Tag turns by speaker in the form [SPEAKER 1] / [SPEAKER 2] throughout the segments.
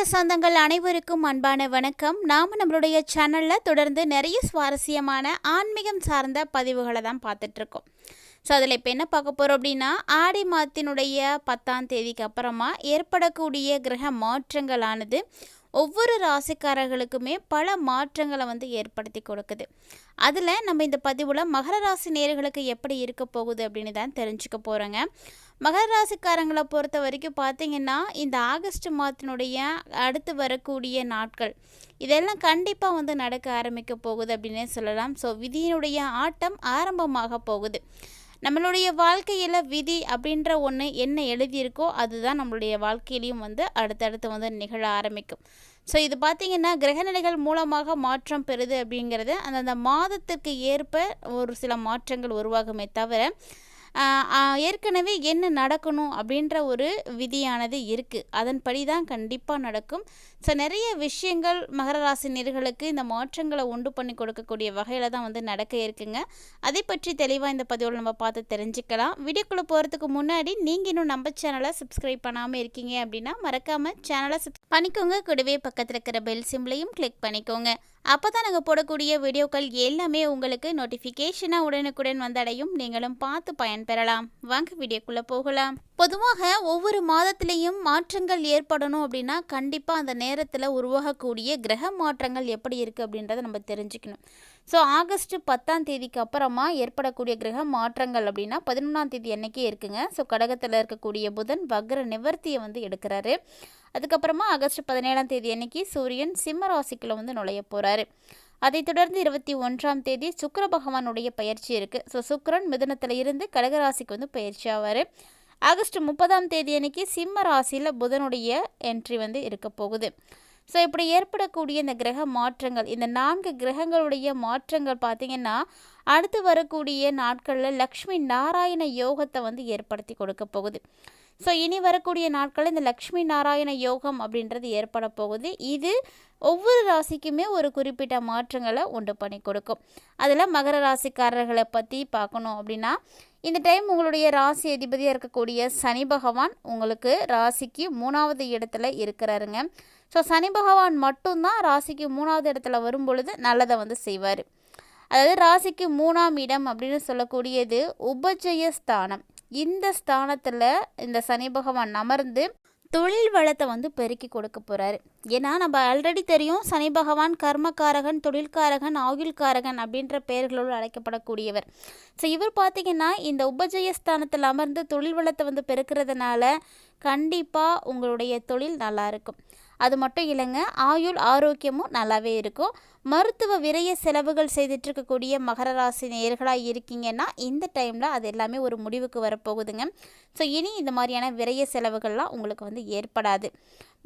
[SPEAKER 1] ஆன்மீக சொந்தங்கள் அனைவருக்கும் அன்பான வணக்கம். நாம் நம்மளுடைய சேனலில் தொடர்ந்து நிறைய சுவாரஸ்யமான ஆன்மீகம் சார்ந்த பதிவுகளை தான் பார்த்துட்ருக்கோம். ஸோ அதில் இப்போ என்ன பார்க்க போகிறோம் அப்படின்னா ஆடி மாதத்தினுடைய பத்தாம் தேதிக்கு அப்புறமா ஏற்படக்கூடிய கிரக மாற்றங்களானது ஒவ்வொரு ராசிக்காரர்களுக்குமே பல மாற்றங்களை வந்து ஏற்படுத்தி கொடுக்குது. அதில் நம்ம இந்த பதிவில் மகர ராசி நேர்களுக்கு எப்படி இருக்க போகுது அப்படின்னு தான் தெரிஞ்சுக்க போகிறோங்க மகர ராசிக்காரங்களை பொறுத்த வரைக்கும் பார்த்திங்கன்னா இந்த ஆகஸ்ட் மாதத்தினுடைய அடுத்து வரக்கூடிய நாட்கள் இதெல்லாம் கண்டிப்பாக வந்து நடக்க ஆரம்பிக்க போகுது அப்படின்னே சொல்லலாம். ஸோ விதியினுடைய ஆட்டம் ஆரம்பமாக போகுது. நம்மளுடைய வாழ்க்கையில் விதி அப்படின்ற ஒன்று என்ன எழுதியிருக்கோ அதுதான் நம்மளுடைய வாழ்க்கையிலையும் வந்து அடுத்தடுத்து வந்து நிகழ ஆரம்பிக்கும். ஸோ இது பார்த்திங்கன்னா கிரகநிலைகள் மூலமாக மாற்றம் பெறுது அப்படிங்கிறது அந்தந்த மாதத்திற்கு ஏற்ப ஒரு சில மாற்றங்கள் உருவாகுமே தவிர ஏற்கனவே என்ன நடக்கணும் அப்படின்ற ஒரு விதியானது இருக்குது அதன்படி தான் கண்டிப்பாக நடக்கும். ஸோ நிறைய விஷயங்கள் மகர ராசி நேர்களுக்கு இந்த மாற்றங்களை உண்டு பண்ணி கொடுக்கக்கூடிய வகையில் தான் வந்து நடக்க இருக்குங்க. அதை பற்றி தெளிவாக இந்த பதிவில் நம்ம பார்த்து தெரிஞ்சுக்கலாம். வீடியோக்குள்ளே போகிறதுக்கு முன்னாடி நீங்கள் இன்னும் நம்ம சேனலை சப்ஸ்கிரைப் பண்ணாமல் இருக்கீங்க அப்படின்னா மறக்காமல் சேனலை சப் பண்ணிக்கோங்க. கூடவே பக்கத்தில் இருக்கிற பெல் சிம்லையும் கிளிக் பண்ணிக்கோங்க. அப்போ தான் நாங்கள் போடக்கூடிய வீடியோக்கள் எல்லாமே உங்களுக்கு நோட்டிஃபிகேஷனாக உடனுக்குடன் வந்தடையும். நீங்களும் பார்த்து பயன்பெறலாம். வாங்க வீடியோக்குள்ளே போகலாம். பொதுவாக ஒவ்வொரு மாதத்திலையும் மாற்றங்கள் ஏற்படணும் அப்படின்னா கண்டிப்பாக அந்த நேரத்தில் உருவாகக்கூடிய கிரக மாற்றங்கள் எப்படி இருக்குது அப்படின்றத நம்ம தெரிஞ்சுக்கணும். ஸோ ஆகஸ்ட் பத்தாம் தேதிக்கு அப்புறமா ஏற்படக்கூடிய கிரக மாற்றங்கள் அப்படின்னா பதினொன்றாம் தேதி அன்னைக்கே இருக்குங்க. ஸோ கடகத்தில் இருக்கக்கூடிய புதன் வக்ர நிவர்த்தியை வந்து எடுக்கிறாரு. அதுக்கப்புறமா ஆகஸ்ட் பதினேழாம் தேதி அன்னைக்கு சூரியன் சிம்ம ராசிக்குள்ள வந்து நுழைய போகிறாரு அதைத் தொடர்ந்து இருபத்தி ஒன்றாம் தேதி சுக்கர பகவானுடைய பயிற்சி இருக்குது ஸோ சுக்கரன் மிதனத்தில் இருந்து கடகராசிக்கு வந்து பயிற்சி ஆவார். ஆகஸ்ட் முப்பதாம் தேதி அன்னைக்கு சிம்ம ராசியில் புதனுடைய என்ட்ரி வந்து இருக்க போகுது. ஸோ இப்படி ஏற்படக்கூடிய இந்த கிரக மாற்றங்கள் இந்த நான்கு கிரகங்களுடைய மாற்றங்கள் பார்த்திங்கன்னா அடுத்து வரக்கூடிய நாட்களில் லக்ஷ்மி நாராயண யோகத்தை வந்து ஏற்படுத்தி கொடுக்க போகுது. ஸோ இனி வரக்கூடிய நாட்களில் இந்த லக்ஷ்மி நாராயண யோகம் அப்படின்றது ஏற்பட போகுது. இது ஒவ்வொரு ராசிக்குமே ஒரு குறிப்பிட்ட மாற்றங்களை உண்டு பண்ணி கொடுக்கும். அதில் மகர ராசிக்காரர்களை பற்றி பார்க்கணும் அப்படின்னா இந்த டைம் உங்களுடைய ராசி அதிபதியாக இருக்கக்கூடிய சனி பகவான் உங்களுக்கு ராசிக்கு மூணாவது இடத்துல இருக்கிறாருங்க. ஸோ சனி பகவான் மட்டும்தான் ராசிக்கு மூணாவது இடத்துல வரும் பொழுது நல்லதை வந்து செய்வார். அதாவது ராசிக்கு மூணாம் இடம் அப்படின்னு சொல்லக்கூடியது உபஜய ஸ்தானம். இந்த ஸ்தானத்தில் இந்த சனி பகவான் அமர்ந்து தொழில் வளத்தை வந்து பெருக்கி கொடுக்க போகிறாரு ஏன்னா நம்ம ஆல்ரெடி தெரியும் சனி பகவான் கர்மக்காரகன் தொழில்காரகன் ஆயுள்காரகன் அப்படின்ற பெயர்களோடு அழைக்கப்படக்கூடியவர். ஸோ இவர் பார்த்திங்கன்னா இந்த உபஜயஸ்தானத்தில் அமர்ந்து தொழில் வளத்தை வந்து பெருக்கிறதுனால கண்டிப்பாக உங்களுடைய தொழில் நல்லாயிருக்கும் அது மட்டும் இல்லைங்க ஆயுள் ஆரோக்கியமும் நல்லாவே இருக்கும். மருத்துவ விரைய செலவுகள் செய்துட்ருக்கக்கூடிய மகர ராசி நேர்களாக இருக்கீங்கன்னா இந்த டைமில் அது எல்லாமே ஒரு முடிவுக்கு வரப்போகுதுங்க. ஸோ இனி இந்த மாதிரியான விரைய செலவுகள்லாம் உங்களுக்கு வந்து ஏற்படாது.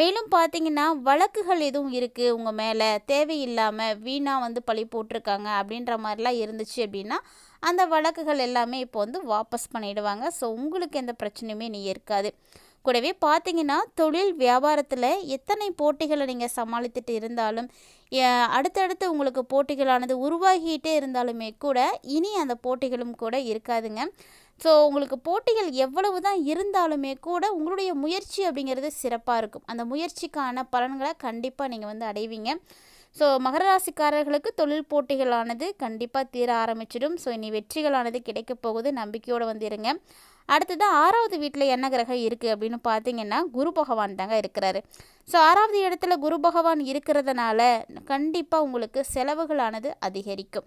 [SPEAKER 1] மேலும் பார்த்தீங்கன்னா வழக்குகள் எதுவும் இருக்குது உங்கள் மேலே தேவையில்லாமல் வீணாக வந்து பழி போட்டிருக்காங்க அப்படின்ற மாதிரிலாம் இருந்துச்சு அப்படின்னா அந்த வழக்குகள் எல்லாமே இப்போ வந்து வாபஸ் பண்ணிவிடுவாங்க ஸோ உங்களுக்கு எந்த பிரச்சனையுமே நீ இருக்காது. கூடவே பார்த்தீங்கன்னா தொழில் வியாபாரத்தில் எத்தனை போட்டிகளை நீங்கள் சமாளித்துட்டு இருந்தாலும் அடுத்தடுத்து உங்களுக்கு போட்டிகளானது உருவாகிட்டே இருந்தாலுமே கூட இனி அந்த போட்டிகளும் கூட இருக்காதுங்க. ஸோ உங்களுக்கு போட்டிகள் எவ்வளவு தான் இருந்தாலுமே கூட உங்களுடைய முயற்சி அப்படிங்கிறது சிறப்பாக இருக்கும். அந்த முயற்சிக்கான பலன்களை கண்டிப்பாக நீங்கள் வந்து அடைவீங்க. ஸோ மகர ராசிக்காரர்களுக்கு தொழில் போட்டிகளானது கண்டிப்பாக தீர ஆரம்பிச்சிடும். ஸோ இனி வெற்றிகளானது கிடைக்க போகுது. நம்பிக்கையோடு வந்துடுங்க அடுத்தது ஆறாவது வீட்டில் என்ன கிரகம் இருக்குது அப்படின்னு பார்த்தீங்கன்னா குரு பகவான் தாங்க இருக்கிறாரு. ஸோ ஆறாவது இடத்துல குரு பகவான் இருக்கிறதுனால கண்டிப்பாக உங்களுக்கு செலவுகளானது அதிகரிக்கும்.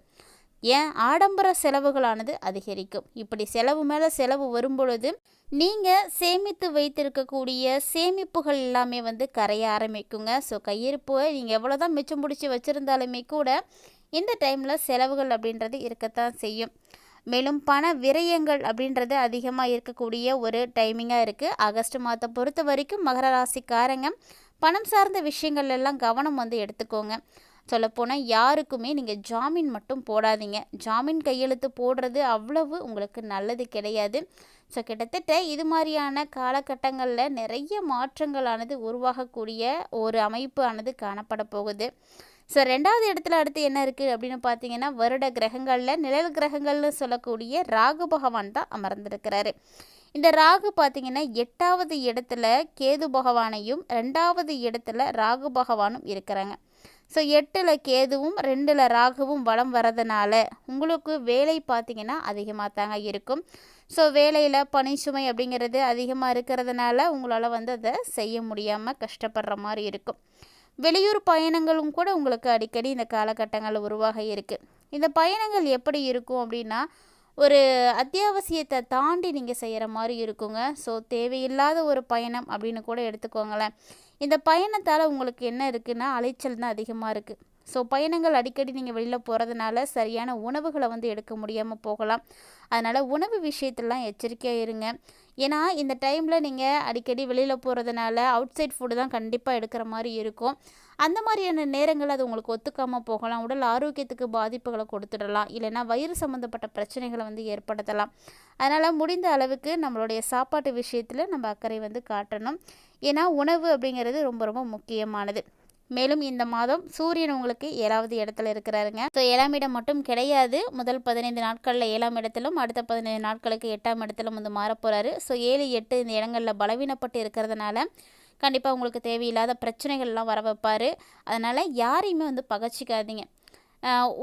[SPEAKER 1] ஏன்? ஆடம்பர செலவுகளானது அதிகரிக்கும். இப்படி செலவு மேலே செலவு வரும் பொழுது நீங்கள் சேமித்து வைத்திருக்கக்கூடிய சேமிப்புகள் எல்லாமே வந்து கரைய ஆரம்பிக்குங்க. ஸோ கையிருப்பு நீங்கள் எவ்வளோ தான் மிச்சம் பிடிச்சி வச்சுருந்தாலுமே கூட இந்த டைமில் செலவுகள் அப்படின்றது இருக்கத்தான் செய்யும். மேலும் பண விரயங்கள் அப்படின்றது அதிகமாக இருக்கக்கூடிய ஒரு டைமிங்காக இருக்குது ஆகஸ்ட் மாதத்தை பொறுத்த வரைக்கும் மகர ராசிக்காரங்க பணம் சார்ந்த விஷயங்கள் எல்லாம் கவனம் வந்து எடுத்துக்கோங்க. சொல்லப்போனால் யாருக்குமே நீங்கள் ஜாமீன் மட்டும் போடாதீங்க. ஜாமீன் கையெழுத்து போடுறது அவ்வளவு உங்களுக்கு நல்லது கிடையாது. ஸோ கிட்டத்தட்ட இது மாதிரியான காலகட்டங்களில் நிறைய மாற்றங்களானது உருவாகக்கூடிய ஒரு அமைப்பு ஆனது காணப்பட போகுது. ஸோ ரெண்டாவது இடத்துல அடுத்து என்ன இருக்குது அப்படின்னு பார்த்தீங்கன்னா வருட கிரகங்களில் நிழல் கிரகங்கள்னு சொல்லக்கூடிய ராகு பகவான் தான் அமர்ந்திருக்கிறாரு. இந்த ராகு பார்த்தீங்கன்னா எட்டாவது இடத்துல கேது பகவானையும் ரெண்டாவது இடத்துல ராகு பகவானும் இருக்கிறாங்க. ஸோ எட்டில் கேதுவும் ரெண்டில் ராகுவும் வளம் வரதுனால உங்களுக்கு வேலை பார்த்திங்கன்னா அதிகமாக தாங்க இருக்கும். ஸோ வேலையில் பனி சுமை அப்படிங்கிறது அதிகமாக இருக்கிறதுனால உங்களால் வந்து அதை செய்ய முடியாமல் கஷ்டப்படுற மாதிரி இருக்கும். வெளியூர் பயணங்களும் கூட உங்களுக்கு அடிக்கடி இந்த காலகட்டங்களில் உருவாக இருக்குது இந்த பயணங்கள் எப்படி இருக்கும் அப்படின்னா ஒரு அத்தியாவசியத்தை தாண்டி நீங்கள் செய்கிற மாதிரி இருக்குங்க. ஸோ தேவையில்லாத ஒரு பயணம் அப்படின்னு கூட எடுத்துக்கோங்களேன். இந்த பயணத்தால் உங்களுக்கு என்ன இருக்குன்னா அலைச்சல் தான் அதிகமாக இருக்குது ஸோ பயணங்கள் அடிக்கடி நீங்கள் வெளியில் போகிறதுனால சரியான உணவுகளை வந்து எடுக்க முடியாமல் போகலாம். அதனால் உணவு விஷயத்திலாம் எச்சரிக்கையாக இருங்க. ஏன்னா இந்த டைமில் நீங்கள் அடிக்கடி வெளியில் போகிறதுனால அவுட் சைட் ஃபுட்டு தான் கண்டிப்பாக எடுக்கிற மாதிரி இருக்கும். அந்த மாதிரியான நேரங்கள் அது உங்களுக்கு ஒத்துக்காமல் போகலாம். உடல் ஆரோக்கியத்துக்கு பாதிப்புகளை கொடுத்துடலாம். இல்லைன்னா வயிறு சம்மந்தப்பட்ட பிரச்சனைகளை வந்து ஏற்படுத்தலாம். அதனால் முடிந்த அளவுக்கு நம்மளுடைய சாப்பாட்டு விஷயத்தில் நம்ம அக்கறை வந்து காட்டணும். ஏன்னா உணவு அப்படிங்கிறது ரொம்ப ரொம்ப முக்கியமானது. மேலும் இந்த மாதம் சூரியன் உங்களுக்கு ஏழாவது இடத்துல இருக்கிறாருங்க. ஸோ ஏழாம் இடம் மட்டும் கிடையாது. முதல் பதினைந்து நாட்களில் ஏழாம் இடத்திலும் அடுத்த பதினைந்து நாட்களுக்கு எட்டாம் இடத்திலும் வந்து மாறப்போகிறாரு ஸோ ஏழு எட்டு இந்த இடங்களில் பலவீனப்பட்டு இருக்கிறதுனால கண்டிப்பாக உங்களுக்கு தேவையில்லாத பிரச்சனைகள்லாம் வர வைப்பார். அதனால் யாரையுமே வந்து பகச்சிக்காதீங்க.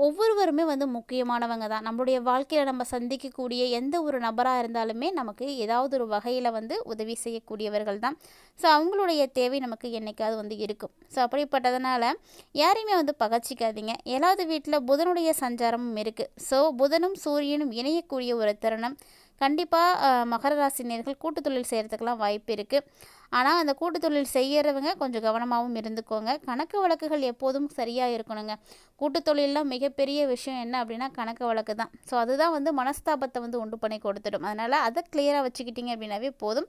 [SPEAKER 1] ஒவ்வொருவருமே வந்து முக்கியமானவங்க தான். நம்மளுடைய வாழ்க்கையில் நம்ம சந்திக்கக்கூடிய எந்த ஒரு நபராக இருந்தாலுமே நமக்கு ஏதாவது ஒரு வகையில் வந்து உதவி செய்யக்கூடியவர்கள் தான். ஸோ அவங்களுடைய தேவை நமக்கு என்றைக்காவது வந்து இருக்கும். ஸோ அப்படிப்பட்டதுனால யாரையுமே வந்து பகச்சிக்காதீங்க. ஏழாவது வீட்டில் புதனுடைய சஞ்சாரமும் இருக்குது ஸோ புதனும் சூரியனும் இணையக்கூடிய ஒரு தருணம். கண்டிப்பாக மகர ராசினியர்கள் கூட்டு தொழில் செய்கிறதுக்கெல்லாம் வாய்ப்பு இருக்குது ஆனால் அந்த கூட்டுத்தொழில் செய்கிறவங்க கொஞ்சம் கவனமாகவும் இருந்துக்கோங்க. கணக்கு வழக்குகள் எப்போதும் சரியாக இருக்கணுங்க. கூட்டு மிகப்பெரிய விஷயம் என்ன அப்படின்னா கணக்கு வழக்கு தான். ஸோ அதுதான் வந்து மனஸ்தாபத்தை வந்து உண்டு பண்ணி கொடுத்துடும். அதனால் அதை கிளியராக வச்சுக்கிட்டிங்க அப்படின்னாவே போதும்.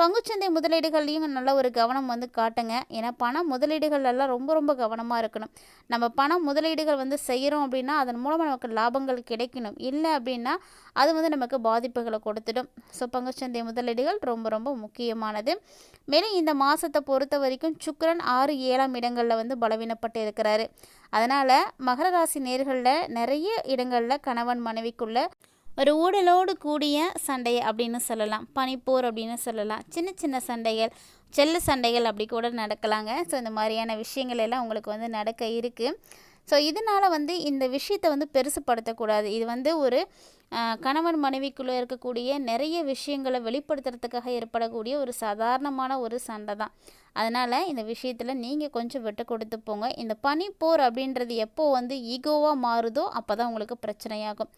[SPEAKER 1] பங்குச்சந்தை முதலீடுகள்லையும் நல்ல ஒரு கவனம் வந்து காட்டுங்க. ஏன்னா பண முதலீடுகள் எல்லாம் ரொம்ப ரொம்ப கவனமாக இருக்கணும். நம்ம பண முதலீடுகள் வந்து செய்கிறோம் அப்படின்னா அதன் மூலமாக நமக்கு லாபங்கள் கிடைக்கணும். இல்லை அப்படின்னா அது வந்து நமக்கு பாதிப்புகளை கொடுத்துடும். ஸோ பங்குச்சந்தை முதலீடுகள் ரொம்ப ரொம்ப முக்கியமானது. மேலும் இந்த மாதத்தை பொறுத்த வரைக்கும் சுக்கரன் ஆறு ஏழாம் இடங்களில் வந்து பலவீனப்பட்டு இருக்கிறாரு. அதனால் மகர ராசி நேர்களில் நிறைய இடங்களில் கணவன் மனைவிக்குள்ள ஒரு ஊடலோடு கூடிய சண்டை அப்படின்னு சொல்லலாம். பனிப்போர் அப்படின்னு சொல்லலாம். சின்ன சின்ன சண்டைகள் செல்ல சண்டைகள் அப்படி கூட நடக்கலாங்க. ஸோ இந்த மாதிரியான விஷயங்கள் எல்லாம் உங்களுக்கு வந்து நடக்க இருக்குது ஸோ இதனால் வந்து இந்த விஷயத்தை வந்து பெருசுப்படுத்தக்கூடாது. இது வந்து ஒரு கணவன் மனைவிக்குள்ளே இருக்கக்கூடிய நிறைய விஷயங்களை வெளிப்படுத்துறதுக்காக ஏற்படக்கூடிய ஒரு சாதாரணமான ஒரு சண்டை தான். அதனால் இந்த விஷயத்தில் நீங்கள் கொஞ்சம் விட்டு கொடுத்து போங்க. இந்த பனிப்போர் அப்படின்றது எப்போ வந்து ஈகோவாக மாறுதோ அப்போ தான் உங்களுக்கு பிரச்சனையாகும்.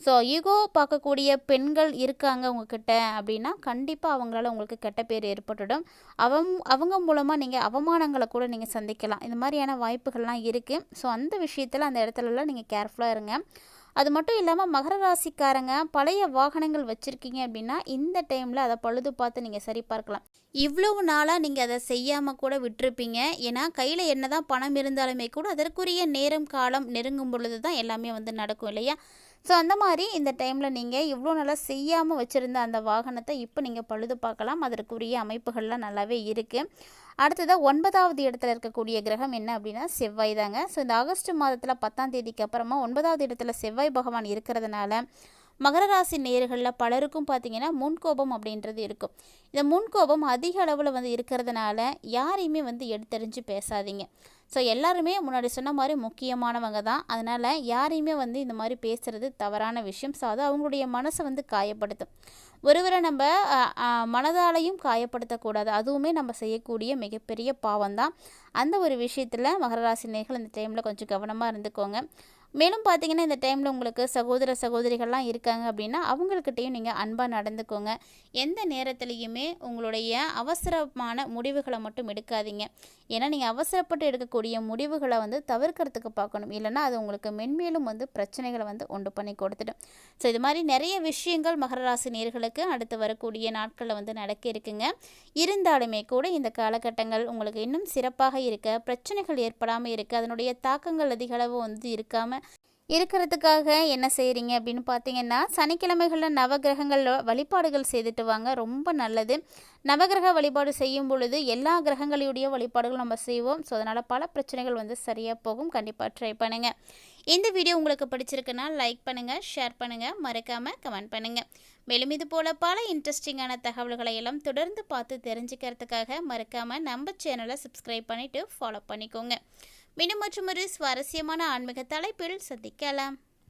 [SPEAKER 1] ஸோ ஈகோ பார்க்கக்கூடிய பெண்கள் இருக்காங்க உங்ககிட்ட அப்படின்னா கண்டிப்பாக அவங்களால உங்களுக்கு கெட்ட பேர் ஏற்பட்டுடும். அவங் அவங்க மூலமாக நீங்கள் அவமானங்களை கூட நீங்கள் சந்திக்கலாம். இந்த மாதிரியான வாய்ப்புகள்லாம் இருக்குது ஸோ அந்த விஷயத்தில் அந்த இடத்துலலாம் நீங்கள் கேர்ஃபுல்லாக இருங்க. அது மட்டும் இல்லாமல் மகர ராசிக்காரங்க பழைய வாகனங்கள் வச்சுருக்கீங்க அப்படின்னா இந்த டைமில் அதை பழுது பார்த்து நீங்கள் சரி பார்க்கலாம். இவ்வளவு நாளாக நீங்கள் அதை செய்யாமல் கூட விட்டுருப்பீங்க. ஏன்னா கையில் என்ன தான் பணம் இருந்தாலுமே கூட அதற்குரிய நேரம் காலம் நெருங்கும் பொழுது தான் எல்லாமே வந்து நடக்கும் இல்லையா? ஸோ அந்த மாதிரி இந்த டைமில் நீங்கள் இவ்வளோ நல்லா செய்யாமல் வச்சுருந்த அந்த வாகனத்தை இப்போ நீங்கள் பழுது பார்க்கலாம். அதற்குரிய அமைப்புகள்லாம் நல்லாவே இருக்குது அடுத்ததாக ஒன்பதாவது இடத்துல இருக்கக்கூடிய கிரகம் என்ன அப்படின்னா செவ்வாய் தாங்க. ஸோ இந்த ஆகஸ்ட் மாதத்தில் பத்தாம் தேதிக்கு அப்புறமா ஒன்பதாவது இடத்துல செவ்வாய் பகவான் இருக்கிறதுனால மகர ராசி நேர்களில் பலருக்கும் பார்த்தீங்கன்னா முன்கோபம் அப்படின்றது இருக்கும். இந்த முன்கோபம் அதிக அளவில் வந்து இருக்கிறதுனால யாரையுமே வந்து எடுத்தறிஞ்சு பேசாதீங்க. ஸோ எல்லாருமே முன்னாடி சொன்ன மாதிரி முக்கியமானவங்க தான். அதனால் யாரையுமே வந்து இந்த மாதிரி பேசுகிறது தவறான விஷயம். ஸோ அது அவங்களுடைய மனசை வந்து காயப்படுத்தும். ஒருவரை நம்ம மனதாலையும் காயப்படுத்தக்கூடாது. அதுவுமே நம்ம செய்யக்கூடிய மிகப்பெரிய பாவம் தான். அந்த ஒரு விஷயத்தில் மகர ராசி நேர்கள் இந்த டைமில் கொஞ்சம் கவனமாக இருந்துக்கோங்க. மேலும் பார்த்தீங்கன்னா இந்த டைமில் உங்களுக்கு சகோதர சகோதரிகள்லாம் இருக்காங்க அப்படின்னா அவங்கக்கிட்டேயும் நீங்கள் அன்பாக நடந்துக்கோங்க. எந்த நேரத்துலையுமே உங்களுடைய அவசரமான முடிவுகளை மட்டும் எடுக்காதீங்க. ஏன்னா நீங்கள் அவசரப்பட்டு எடுக்கக்கூடிய முடிவுகளை வந்து தவிர்க்கிறதுக்கு பார்க்கணும். இல்லைனா அது உங்களுக்கு மென்மேலும் வந்து பிரச்சனைகளை வந்து உண்டு பண்ணி கொடுத்துடும். ஸோ இது மாதிரி நிறைய விஷயங்கள் மகர ராசி நேர்களுக்கு அடுத்து வரக்கூடிய நாட்களில் வந்து நடக்க இருக்குங்க. இருந்தாலுமே கூட இந்த காலகட்டங்கள் உங்களுக்கு இன்னும் சிறப்பாக இருக்க பிரச்சனைகள் ஏற்படாமல் இருக்க அதனுடைய தாக்கங்கள் அதிகளவு வந்து இருக்காமல் இருக்கிறதுக்காக என்ன செய்கிறீங்க அப்படின்னு பார்த்தீங்கன்னா சனிக்கிழமைகளில் நவகிரகங்களில் வழிபாடுகள் செய்துட்டு வாங்க ரொம்ப நல்லது. நவகிரக வழிபாடு செய்யும் பொழுது எல்லா கிரகங்களுடைய வழிபாடுகளும் நம்ம செய்வோம். ஸோ அதனால் பல பிரச்சனைகள் வந்து சரியாக போகும். கண்டிப்பாக ட்ரை பண்ணுங்கள் இந்த வீடியோ உங்களுக்கு பிடிச்சிருக்குன்னா லைக் பண்ணுங்கள் ஷேர் பண்ணுங்கள் மறக்காமல் கமெண்ட் பண்ணுங்கள் மேலும் இது போல் பல இன்ட்ரெஸ்டிங்கான தகவல்களை எல்லாம் தொடர்ந்து பார்த்து தெரிஞ்சுக்கிறதுக்காக மறக்காமல் நம்ம சேனலை சப்ஸ்கிரைப் பண்ணிவிட்டு ஃபாலோ பண்ணிக்கோங்க. மீண்டும் மற்றும் ஒரு சுவாரஸ்யமான ஆன்மீக தலைப்பில் சந்திக்கலாம்.